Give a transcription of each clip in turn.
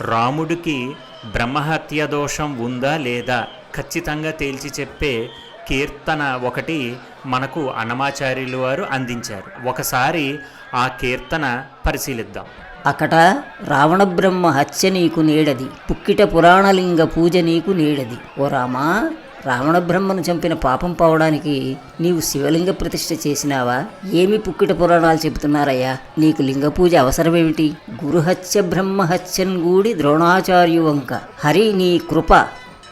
రాముడికి బ్రహ్మహత్య దోషం ఉందా లేదా ఖచ్చితంగా తేల్చి చెప్పే కీర్తన ఒకటి మనకు అన్నమాచార్యులు వారు అందించారు. ఒకసారి ఆ కీర్తన పరిశీలిద్దాం. అకట రావణ బ్రహ్మ హత్య నీకు నేడది పుక్కిట పురాణలింగ పూజ నీకు నేడది. ఓ రామా రావణ బ్రహ్మను చంపిన పాపం పోవడానికి నీవు శివలింగ ప్రతిష్ఠ చేసినావా? ఏమి పుక్కిట పురాణాలు చెబుతున్నారయ్యా? నీకు లింగ పూజ అవసరమేమిటి? గురుహత్య బ్రహ్మహత్యన్ గూడి ద్రోణాచార్యు వంక హరి నీ కృప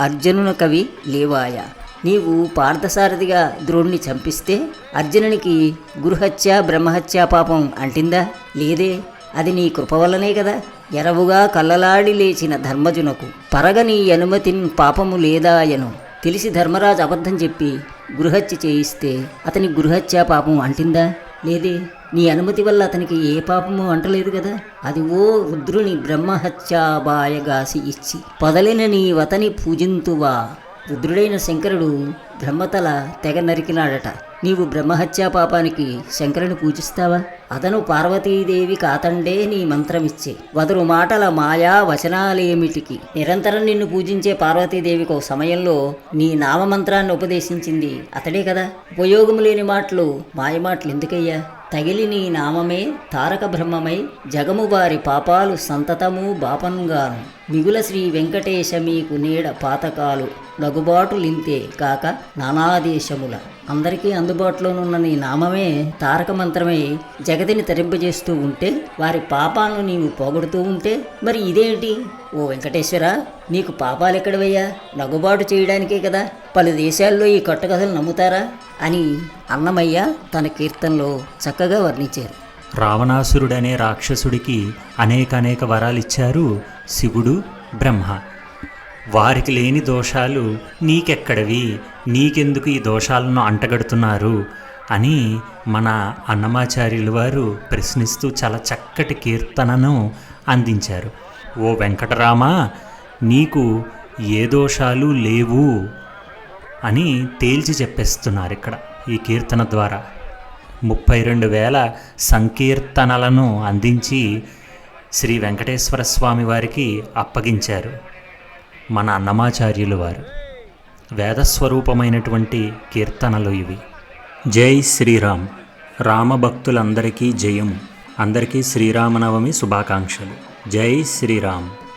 అర్జునున కవి లేవాయ? నీవు పార్థసారథిగా ద్రోణ్ణి చంపిస్తే అర్జునునికి గురుహత్య బ్రహ్మహత్య పాపం అంటిందా? లేదే. అది నీ కృప వల్లనే కదా. ఎరవుగా కల్లలాడి లేచిన ధర్మజునకు పరగ నీ అనుమతిన్ పాపము లేదాయను. తెలిసి ధర్మరాజు అబద్ధం చెప్పి గృహత్య చేయిస్తే అతని గృహత్య పాపం అంటిందా? లేదే నీ అనుమతి వల్ల అతనికి ఏ పాపము అంటలేదు కదా అది ఓ రుద్రుని బ్రహ్మహత్యాబాయగాసి ఇచ్చి పొదలిన నీ వతని పూజింతువా? రుద్రుడైన శంకరుడు బ్రహ్మతల తెగ నరికినాడట. నీవు బ్రహ్మహత్యా పాపానికి శంకరుని పూజిస్తావా? అతను పార్వతీదేవి కాతండే నీ మంత్రమిచ్చే. వదరు మాటల మాయా వచనాలేమిటికి? నిరంతరం నిన్ను పూజించే పార్వతీదేవికి ఒక సమయంలో నీ నామమంత్రాన్ని ఉపదేశించింది అతడే కదా? ఉపయోగము లేని మాటలు మాయమాటలు ఎందుకయ్యా? తగిలి నీ నామమే తారక బ్రహ్మమై జగము వారి పాపాలు సంతతము బాపంగాను. మిగుల శ్రీ వెంకటేశ మీకు నీడ పాతకాలు నగుబాటులింతే కాక నానాదేశముల. అందరికీ అందుబాటులోనున్న నీ నామమే తారక మంత్రమై జగతిని తరింపజేస్తూ ఉంటే వారి పాపాలను నీవు పోగొడుతూ ఉంటే మరి ఇదేంటి? ఓ వెంకటేశ్వర నీకు పాపాలు ఎక్కడవయ్యా నగుబాటు చేయడానికే కదా? పలు దేశాల్లో ఈ కట్టుకథలు నమ్ముతారా? అని అన్నమయ్య తన కీర్తనలో చక్కగా వర్ణించారు. రావణాసురుడనే రాక్షసుడికి అనేక అనేక వరాలిచ్చారు శివుడు బ్రహ్మ. వారికి లేని దోషాలు నీకెక్కడవి? నీకెందుకు ఈ దోషాలను అంటగడుతున్నారు? అని మన అన్నమాచార్యుల వారు ప్రశ్నిస్తూ చాలా చక్కటి కీర్తనను అందించారు. ఓ వెంకటరామ నీకు ఏ దోషాలు లేవు అని తేల్చి చెప్పేస్తున్నారు ఇక్కడ ఈ కీర్తన ద్వారా. ముప్పై రెండు వేల సంకీర్తనలను అందించి శ్రీ వెంకటేశ్వర స్వామి వారికి అప్పగించారు. మన అన్నమాచార్యులు వారు. వేదస్వరూపమైనటువంటి కీర్తనలు ఇవి. జై శ్రీరామ్. రామభక్తులందరికీ జయము. అందరికీ శ్రీరామనవమి శుభాకాంక్షలు. జై శ్రీరామ్.